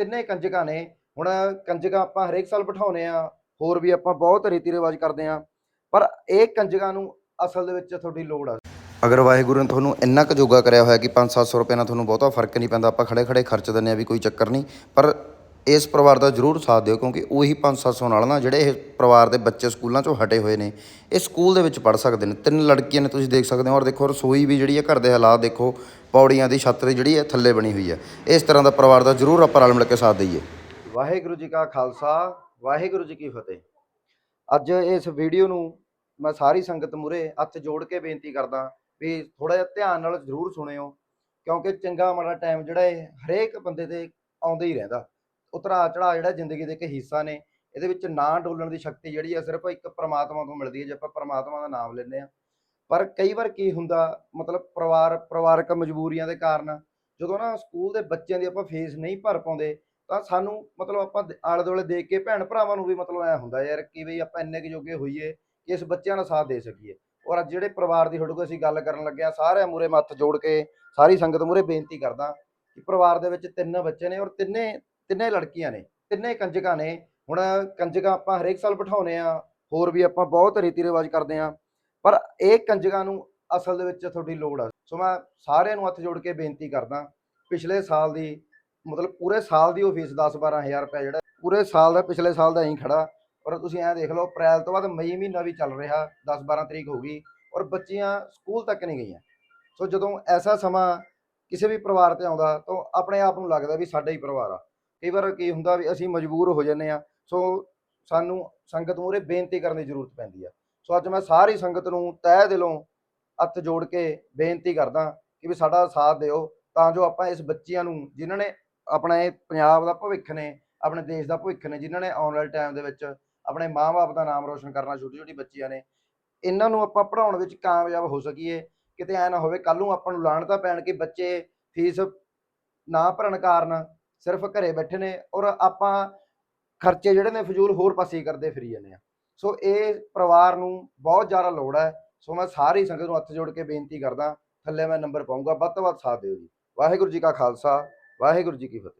ਤਿੰਨੇ ਕੰਜਕਾਂ ਨੇ। ਹੁਣ ਕੰਜਕਾਂ ਆਪਾਂ ਹਰੇਕ ਸਾਲ ਬਿਠਾਉਨੇ ਆ ਹੋਰ ਵੀ ਆਪਾਂ ਬਹੁਤ ਰੀਤੀ ਰਿਵਾਜ ਕਰਦੇ ਆ ਪਰ ਇਹ ਕੰਜਕਾਂ ਨੂੰ ਅਸਲ ਦੇ ਵਿੱਚ ਤੁਹਾਡੀ ਲੋੜ ਆ। ਅਗਰ ਵਾਹਿਗੁਰੂ ਨੇ ਤੁਹਾਨੂੰ ਇੰਨਾ ਕੁ ਜੋਗਾ ਕਰਿਆ ਹੋਇਆ ਕਿ 5-700 ਰੁਪਏ ਨਾਲ ਤੁਹਾਨੂੰ ਬਹੁਤਾ ਫ਼ਰਕ ਨਹੀਂ ਪੈਂਦਾ, ਆਪਾਂ ਖੜੇ ਖੜੇ ਖਰਚ ਦਿੰਦੇ ਆ ਵੀ ਕੋਈ ਚੱਕਰ ਨਹੀਂ। ਪਰ ਇਸ ਪਰਿਵਾਰ ਦਾ ਜ਼ਰੂਰ ਸਾਥ ਦਿਓ, ਕਿਉਂਕਿ ਉਹੀ 5-700 ਨਾਲ ਨਾ ਜਿਹੜੇ ਇਹ ਪਰਿਵਾਰ ਦੇ ਬੱਚੇ ਸਕੂਲਾਂ ਚੋਂ ਹਟੇ ਹੋਏ ਨੇ, ਇਹ ਸਕੂਲ ਦੇ ਵਿੱਚ ਪੜ ਸਕਦੇ ਨੇ। ਤਿੰਨ ਲੜਕੀਆਂ ਨੇ ਤੁਸੀਂ ਦੇਖ ਸਕਦੇ ਹੋ, ਔਰ ਦੇਖੋ ਰਸੋਈ ਵੀ ਜਿਹੜੀ ਹੈ, ਘਰ ਦੇ ਹਾਲਾਤ ਦੇਖੋ, ਪੌੜੀਆਂ ਦੀ ਛੱਤ ਜਿਹੜੀ ਹੈ, ਥੱਲੇ ਬਣੀ ਹੋਈ ਹੈ। ਇਸ ਤਰ੍ਹਾਂ ਦਾ ਪਰਿਵਾਰ ਦਾ ਜ਼ਰੂਰ ਆਪਾਂ ਰਲ ਮਿਲ ਕੇ ਸਾਥ ਦਈਏ। ਵਾਹਿਗੁਰੂ ਜੀ ਕਾ ਖਾਲਸਾ, ਵਾਹਿਗੁਰੂ ਜੀ ਕੀ ਫਤਿਹ। ਅੱਜ ਇਸ ਵੀਡੀਓ ਨੂੰ ਮੈਂ ਸਾਰੀ ਸੰਗਤ ਮੂਰੇ ਹੱਥ ਜੋੜ ਕੇ ਬੇਨਤੀ ਕਰਦਾ ਵੀ ਥੋੜਾ ਜਿਹਾ ਧਿਆਨ ਨਾਲ ਜ਼ਰੂਰ ਸੁਣਿਓ, ਕਿਉਂਕਿ ਚੰਗਾ ਮਾੜਾ ਟਾਈਮ ਜਿਹੜਾ ਹੈ ਹਰੇਕ ਬੰਦੇ ਤੇ ਆਉਂਦਾ ਹੀ ਰਹਿੰਦਾ। ਉਤਰਾ ਚੜਾ ਜਿਹੜਾ ਜ਼ਿੰਦਗੀ ਦੇ ਇੱਕ ਹਿੱਸਾ ਨੇ, ਇਹਦੇ ਵਿੱਚ ਨਾ ਡੋਲਣ ਦੀ ਸ਼ਕਤੀ ਜਿਹੜੀ ਆ ਸਿਰਫ ਇੱਕ ਪ੍ਰਮਾਤਮਾ ਤੋਂ ਮਿਲਦੀ ਹੈ, ਜੇ ਆਪਾਂ ਪ੍ਰਮਾਤਮਾ ਦਾ ਨਾਮ ਲੈਂਦੇ ਆ ਪਰ ਕਈ ਵਾਰ ਕੀ ਹੁੰਦਾ, ਮਤਲਬ ਪਰਿਵਾਰ, ਪਰਿਵਾਰਕ ਮਜਬੂਰੀਆਂ ਦੇ ਕਾਰਨ ਜਦੋਂ ਨਾ ਸਕੂਲ ਦੇ ਬੱਚਿਆਂ ਦੀ ਆਪਾਂ ਫੀਸ ਨਹੀਂ ਭਰ ਪਾਉਂਦੇ, ਤਾਂ ਸਾਨੂੰ ਮਤਲਬ ਆਪਾਂ ਆਲੇ ਦੁਆਲੇ ਦੇਖ ਕੇ ਭੈਣ ਭਰਾਵਾਂ ਨੂੰ ਵੀ ਮਤਲਬ ਐ ਹੁੰਦਾ ਯਾਰ ਕਿ ਵੀ ਆਪਾਂ ਇੰਨੇ ਕੁ ਜੋਗੇ ਹੋਈਏ ਕਿ ਇਸ ਬੱਚਿਆਂ ਦਾ ਸਾਥ ਦੇ ਸਕੀਏ। ਔਰ ਅੱਜ ਜਿਹੜੇ ਪਰਿਵਾਰ ਦੀ ਤੁਹਾਡੇ ਕੋਲ ਅਸੀਂ ਗੱਲ ਕਰਨ ਲੱਗੇ ਆ ਸਾਰਿਆਂ ਮੂਰੇ ਮੱਥ ਜੋੜ ਕੇ, ਸਾਰੀ ਸੰਗਤ ਮੂਰੇ ਬੇਨਤੀ ਕਰਦਾ ਕਿ ਪਰਿਵਾਰ ਦੇ ਵਿੱਚ ਤਿੰਨ ਬੱਚੇ ਨੇ ਔਰ ਤਿੰਨੇ ਤਿੰਨੇ ਲੜਕੀਆਂ ਨੇ, ਤਿੰਨੇ ਕੰਜਕਾਂ ਨੇ। ਹੁਣ ਕੰਜਕਾਂ ਆਪਾਂ ਹਰੇਕ ਸਾਲ ਬਿਠਾਉਨੇ ਆ ਹੋਰ ਵੀ ਆਪਾਂ ਬਹੁਤ ਰੀਤੀ ਰਿਵਾਜ ਕਰਦੇ ਆ ਪਰ ਇਹ ਕੰਜਕਾਂ ਨੂੰ ਅਸਲ ਦੇ ਵਿੱਚ ਤੁਹਾਡੀ ਲੋੜ ਆ। ਸੋ ਮੈਂ ਸਾਰਿਆਂ ਨੂੰ ਹੱਥ ਜੋੜ ਕੇ ਬੇਨਤੀ ਕਰਦਾ, ਪਿਛਲੇ ਸਾਲ ਦੀ, ਮਤਲਬ ਪੂਰੇ ਸਾਲ ਦੀ ਉਹ ਫੀਸ 10 12000 ਰੁਪਏ ਜਿਹੜਾ, ਪੂਰੇ ਸਾਲ ਦਾ, ਪਿਛਲੇ ਸਾਲ ਦਾ ਐਂ ਖੜਾ। ਔਰ ਤੁਸੀਂ ਐਂ ਦੇਖ ਲਓ, ਅਪ੍ਰੈਲ ਤੋਂ ਬਾਅਦ ਮਈ ਮਹੀਨਾ ਵੀ ਚੱਲ ਰਿਹਾ 10 12 ਤਰੀਕ ਹੋ ਗਈ, ਔਰ ਬੱਚੀਆਂ ਸਕੂਲ ਤੱਕ ਨਹੀਂ ਗਈਆਂ। ਸੋ ਜਦੋਂ ਐਸਾ ਸਮਾਂ ਕਿਸੇ ਵੀ ਪਰਿਵਾਰ ਤੇ ਆਉਂਦਾ, ਤਾਂ ਆਪਣੇ ਆਪ ਨੂੰ ਲੱਗਦਾ ਵੀ ਸਾਡਾ ਹੀ ਪਰਿਵਾਰ ਆ। ਕਈ ਵਾਰ ਕੀ ਹੁੰਦਾ ਵੀ ਅਸੀਂ ਮਜਬੂਰ ਹੋ ਜਾਂਦੇ ਆ ਸੋ ਸਾਨੂੰ ਸੰਗਤ ਮੂਹਰੇ ਬੇਨਤੀ ਕਰਨ ਦੀ ਜ਼ਰੂਰਤ ਪੈਂਦੀ ਆ। ਸੋ ਅੱਜ ਮੈਂ ਸਾਰੀ ਸੰਗਤ ਨੂੰ ਤਹਿ ਦਿਲੋਂ ਹੱਥ ਜੋੜ ਕੇ ਬੇਨਤੀ ਕਰਦਾ ਕਿ ਵੀ ਸਾਡਾ ਸਾਥ ਦਿਓ, ਤਾਂ ਜੋ ਆਪਾਂ ਇਸ ਬੱਚਿਆਂ ਨੂੰ ਜਿਨ੍ਹਾਂ ਨੇ ਆਪਣਾ ਇਹ ਪੰਜਾਬ ਦਾ ਭਵਿੱਖ ਨੇ, ਆਪਣੇ ਦੇਸ਼ ਦਾ ਭਵਿੱਖ ਨੇ, ਜਿਨ੍ਹਾਂ ਨੇ ਆਉਣ ਵਾਲੇ ਟਾਈਮ ਦੇ ਵਿੱਚ ਆਪਣੇ ਮਾਂ-ਬਾਪ ਦਾ ਨਾਮ ਰੋਸ਼ਨ ਕਰਨਾ ਛੋਟੀ ਛੋਟੀ ਬੱਚਿਆਂ ਨੇ, ਇਹਨਾਂ ਨੂੰ ਆਪਾਂ ਪੜ੍ਹਾਉਣ ਵਿੱਚ ਕਾਮਯਾਬ ਹੋ ਸਕੀਏ। ਕਿਤੇ ਐ ਨਾ ਹੋਵੇ ਕੱਲ ਨੂੰ ਆਪਾਂ ਨੂੰ ਲਾਣ ਤਾਂ ਪੈਣ ਕਿ ਬੱਚੇ ਫੀਸ ਨਾ ਭਰਨ ਕਾਰਨ ਸਿਰਫ ਘਰੇ ਬੈਠੇ ਨੇ ਔਰ ਆਪਾਂ ਖਰਚੇ ਜਿਹੜੇ ਨੇ ਫਜ਼ੂਲ ਹੋਰ ਪਾਸੇ ਕਰਦੇ ਫਿਰੀ ਜਾਂਦੇ ਆ। ਸੋ ਇਹ ਪਰਿਵਾਰ ਨੂੰ ਬਹੁਤ ਜ਼ਿਆਦਾ ਲੋੜ ਹੈ। ਸੋ ਮੈਂ ਸਾਰੀ ਸੰਗਤ ਨੂੰ ਹੱਥ ਜੋੜ ਕੇ ਬੇਨਤੀ ਕਰਦਾ, ਥੱਲੇ ਮੈਂ ਨੰਬਰ ਪਾਉਂਗਾ ਵੱਧ ਤੋਂ ਵੱਧ ਸਾਥ ਦਿਓ ਜੀ। ਵਾਹਿਗੁਰੂ ਜੀ ਕਾ ਖਾਲਸਾ, ਵਾਹਿਗੁਰੂ ਜੀ ਕੀ ਫਤਿਹ।